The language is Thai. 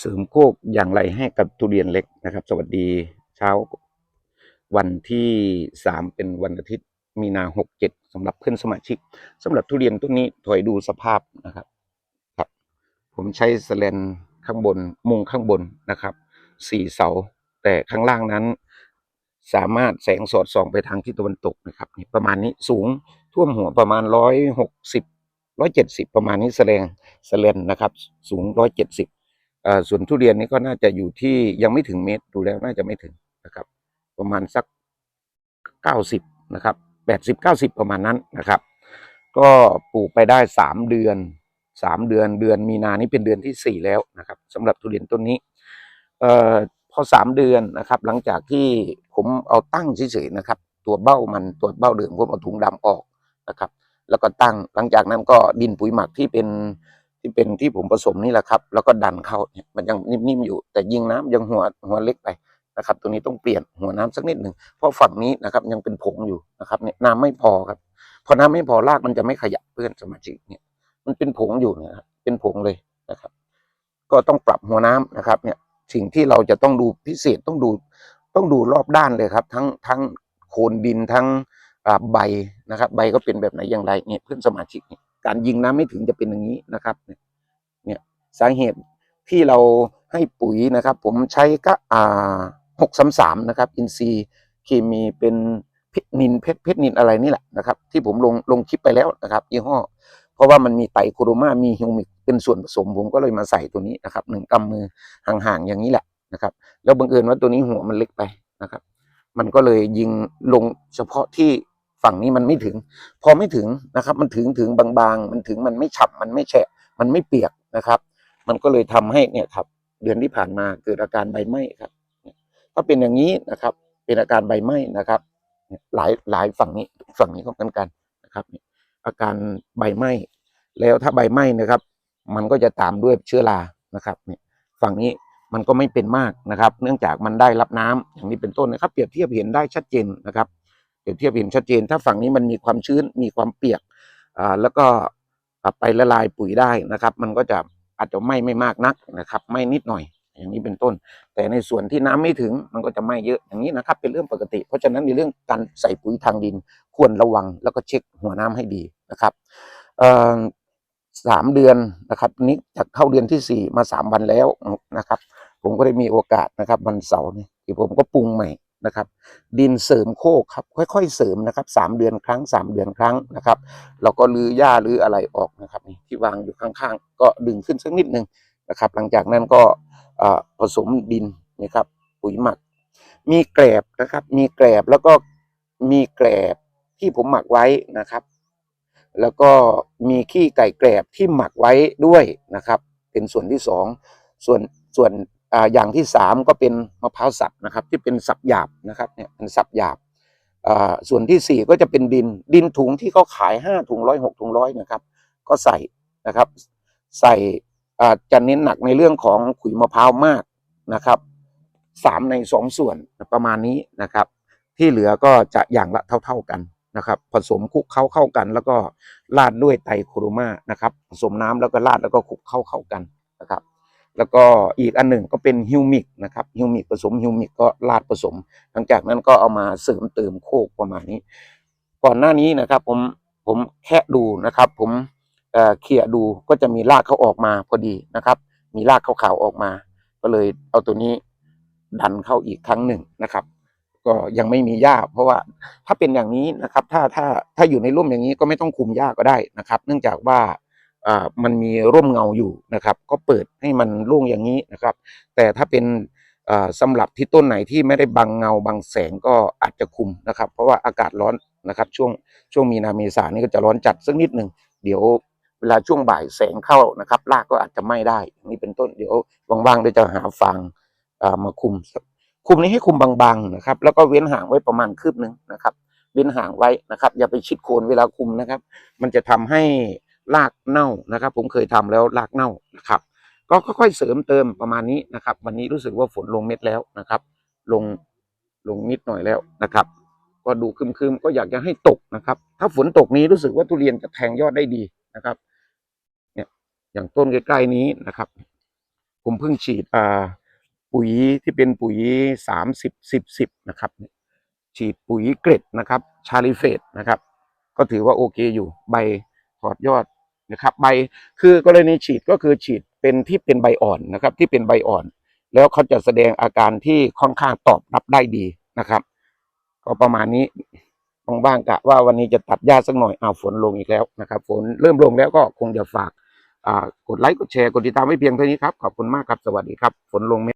เสริมโคกอย่างไรให้กับทุเรียนเล็กนะครับ สวัสดีเช้า วันที่สามเป็นวันอาทิตย์มีนาหกเจ็ดสำหรับเพื่อนสมาชิกสำหรับทุเรียนต้นนี้ถอยดูสภาพนะครับครับ ผมใช้สแลนข้างบนมุงข้างบนนะครับสี่เสา แต่ข้างล่างนั้น สามารถแสงสอดส่องไปทางทิศตะวันตกนะครับนี่ประมาณนี้สูงท่วมหัวประมาณร้อยหกสิบร้อยเจ็ดสิบประมาณนี้แสดงสแลนนะครับ สูงร้อยเจ็ดสิบ ส่วนทุเรียนนี้ก็น่าจะอยู่ที่ยังไม่ถึงเมตรดูแล้วน่าจะไม่ถึงนะครับ ประมาณสักเก้าสิบนะครับแปดสิบเก้าสิบประมาณนั้นนะครับ ก็ปลูกไปได้สามเดือนสามเดือนเดือนมีนานี่เป็นเดือนที่สี่แล้วนะครับสำหรับทุเรียนต้นนี้เอ่อพอสามเดือนนะครับ หลังจากที่ผมเอาตั้งเฉยๆนะครับ ตัวเบ้ามันตัวเบ้าเดิมผมเอาถุงดำออกนะครับ แล้วก็ตั้งหลังจากนั้นก็ดินปุ๋ยหมักที่เป็น ที่เป็นที่ผมผสมนี่แหละครับ แล้วก็ดันเข้าเนี่ยมันยังนิ่มๆอยู่ แต่ยิงน้ำยังหัวหัวเล็กไปนะครับ ตัวนี้ต้องเปลี่ยนหัวน้ำสักนิดหนึ่งเพราะฝั่งนี้นะครับยังเป็นผงอยู่นะครับเนี่ยน้ำไม่พอครับพอน้ำไม่พอรากมันจะไม่ขยับเพื่อนสมาชิกเนี่ย มันเป็นผงอยู่นะครับเป็นผงเลยนะครับ ก็ต้องปรับหัวน้ำนะครับ เนี่ยสิ่งที่เราจะต้องดูพิเศษต้องดูต้องดูรอบด้านเลยครับ ทั้งทั้งโคนดินทั้งใบนะครับ ใบก็เป็นแบบไหนอย่างไรเนี่ยเพื่อนสมาชิกเนี่ย การยิงน้ำไม่ถึงจะเป็นอย่างนี้นะครับ เนี่ยสาเหตุที่เราให้ปุ๋ยนะครับ ผมใช้ก็อ่าหกสามสามนะครับ อินทรีเคมีเป็นเพชรนินเพชรเพชรนินอะไรนี่แหละนะครับ ที่ผมลงลงคลิปไปแล้วนะครับยี่ห้อ เพราะว่ามันมีไตรโครมามีฮิวมิกเป็นส่วนผสมผมก็เลยมาใส่ตัวนี้นะครับหนึ่งกำมือห่างๆอย่างนี้แหละนะครับ แล้วบังเอิญว่าตัวนี้หัวมันเล็กไปนะครับ มันก็เลยยิงลงเฉพาะที่ ฝั่งนี้มันไม่ถึง พอไม่ถึงนะครับ มันถึงถึงบางๆ มันถึงมันไม่ฉ่ำมันไม่แฉะ มันไม่เปียกนะครับ มันก็เลยทำให้เนี่ยครับ เดือนที่ผ่านมาเกิดอาการใบไหม้ครับถ้าเป็นอย่างนี้นะครับ เป็นอาการใบไหม้นะครับหลายหลายฝั่งนี้ฝั่งนี้ก็เหมือนกันนะครับ อาการใบไหม้แล้วถ้าใบไหม้นะครับ มันก็จะตามด้วยเชื้อรานะครับเนี่ยฝั่งนี้มันก็ไม่เป็นมากนะครับ เนื่องจากมันได้รับน้ำอย่างนี้เป็นต้นนะครับ เปรียบเทียบเห็นได้ชัดเจนนะครับ เปรียบเทียบเห็นชัดเจน ถ้าฝั่งนี้มันมีความชื้นมีความเปียกอ่าแล้วก็ไปละลายปุ๋ยได้นะครับ มันก็จะอาจจะไหม้ไม่มากนักนะครับไหม้นิดหน่อยอย่างนี้เป็นต้น แต่ในส่วนที่น้ำไม่ถึงมันก็จะไหม้เยอะอย่างนี้นะครับ เป็นเรื่องปกติ เพราะฉะนั้นในเรื่องการใส่ปุ๋ยทางดินควรระวังแล้วก็เช็คหัวน้ำให้ดีนะครับอ่อสามเดือนนะครับนี้จากเข้าเดือนที่สี่มาสามวันแล้วนะครับ ผมก็ได้มีโอกาสนะครับวันเสาร์นี่ที่ผมก็ปรุงใหม่ นะครับ ดินเสริมโคกครับ ค่อย ๆ เสริมนะครับสามเดือนครั้งสามเดือนครั้งนะครับเราก็รื้อหญ้ารื้ออะไรออกนะครับนี่ที่วางอยู่ข้างๆ ก็ดึงขึ้นสักนิดหนึ่งนะครับ หลังจากนั้นก็ผสมดินนะครับปุ๋ยหมัก มีแกลบนะครับ มีแกลบแล้วก็มีแกลบที่ผมหมักไว้นะครับ แล้วก็มีขี้ไก่แกลบที่หมักไว้ด้วยนะครับ เป็นส่วนที่สองส่วนส่วน อ่าอย่างที่สามก็เป็นมะพร้าวสับนะครับ ที่เป็นสับหยาบนะครับเนี่ยเป็นสับหยาบอ่าส่วนที่สี่ก็จะเป็นดินดินถุงที่เขาขายห้าถุงร้อยหกถุงร้อยนะครับ ก็ใส่นะครับ ใส่อ่าจะเน้นหนักในเรื่องของขุยมะพร้าวมากนะครับสามในสองส่วนประมาณนี้นะครับ ที่เหลือก็จะอย่างละเท่า ๆกันนะครับ ผสมคลุกเข้าเข้ากัน แล้วก็ราดด้วยไตโครมานะครับ ผสมน้ำแล้วก็ราดแล้วก็คลุกเข้าเข้ากันนะครับ แล้วก็อีกอันหนึ่งก็เป็นฮิวมิกนะครับฮิวมิกผสมฮิวมิกก็ราดผสม หลังจากนั้นก็เอามาเสริมเติมโคกประมาณนี้ ก่อนหน้านี้นะครับผมผมแค่ดูนะครับ ผมเอ่อเขี่ยดูก็จะมีรากเขาออกมาพอดีนะครับ มีรากขาวๆออกมา ก็เลยเอาตัวนี้ดันเข้าอีกครั้งหนึ่งนะครับ ก็ยังไม่มีหญ้า เพราะว่าถ้าเป็นอย่างนี้นะครับ ถ้าถ้าถ้าอยู่ในร่มอย่างนี้ก็ไม่ต้องคุมหญ้าก็ได้นะครับ เนื่องจากว่า อ่ามันมีร่มเงาอยู่นะครับ ก็เปิดให้มันโล่งอย่างนี้นะครับ แต่ถ้าเป็นอ่าสำหรับที่ต้นไหนที่ไม่ได้บังเงาบังแสงก็อาจจะคุมนะครับ เพราะว่าอากาศร้อนนะครับ ช่วงช่วงมีนาเมษานี่ก็จะร้อนจัดสักนิดหนึ่งเดี๋ยวเวลาช่วงบ่ายแสงเข้านะครับรากก็อาจจะไหม้ได้นี่เป็นต้นเดี๋ยวว่างๆเดี๋ยวจะหาฟางอ่ามาคุม คุมนี้ให้คุมบางๆนะครับ แล้วก็เว้นห่างไว้ประมาณคืบหนึ่งนะครับ เว้นห่างไว้นะครับ อย่าไปชิดโคนเวลาคุมนะครับ มันจะทำให้ รากเน่านะครับ ผมเคยทำแล้วรากเน่านะครับ ก็ค่อยๆเสริมเติมประมาณนี้นะครับ วันนี้รู้สึกว่าฝนลงเม็ดแล้วนะครับ ลงลงนิดหน่อยแล้วนะครับ ก็ดูครึมๆก็อยากจะให้ตกนะครับ ถ้าฝนตกนี้รู้สึกว่าทุเรียนจะแทงยอดได้ดีนะครับ เนี่ยอย่างต้นใกล้ๆนี้นะครับ ผมเพิ่งฉีดอ่าปุ๋ยที่เป็นปุ๋ยสามสิบสิบสิบนะครับฉีดปุ๋ยเกรดนะครับ ชาลิเฟตนะครับ ก็ถือว่าโอเคอยู่ใบถอดยอด นะครับใบคือกรณีฉีดก็คือฉีดเป็นที่เป็นใบอ่อนนะครับที่เป็นใบอ่อน แล้วเขาจะแสดงอาการที่ค่อนข้างตอบรับได้ดีนะครับ ก็ประมาณนี้บ้างกะว่าวันนี้จะตัดหญ้าสักหน่อยอ้าฝนลงอีกแล้วนะครับฝนเริ่มลงแล้วก็คงจะฝากกดไลค์กดแชร์กดติดตามไว้เพียงเท่านี้ครับขอบคุณมากครับสวัสดีครับฝนลงไหม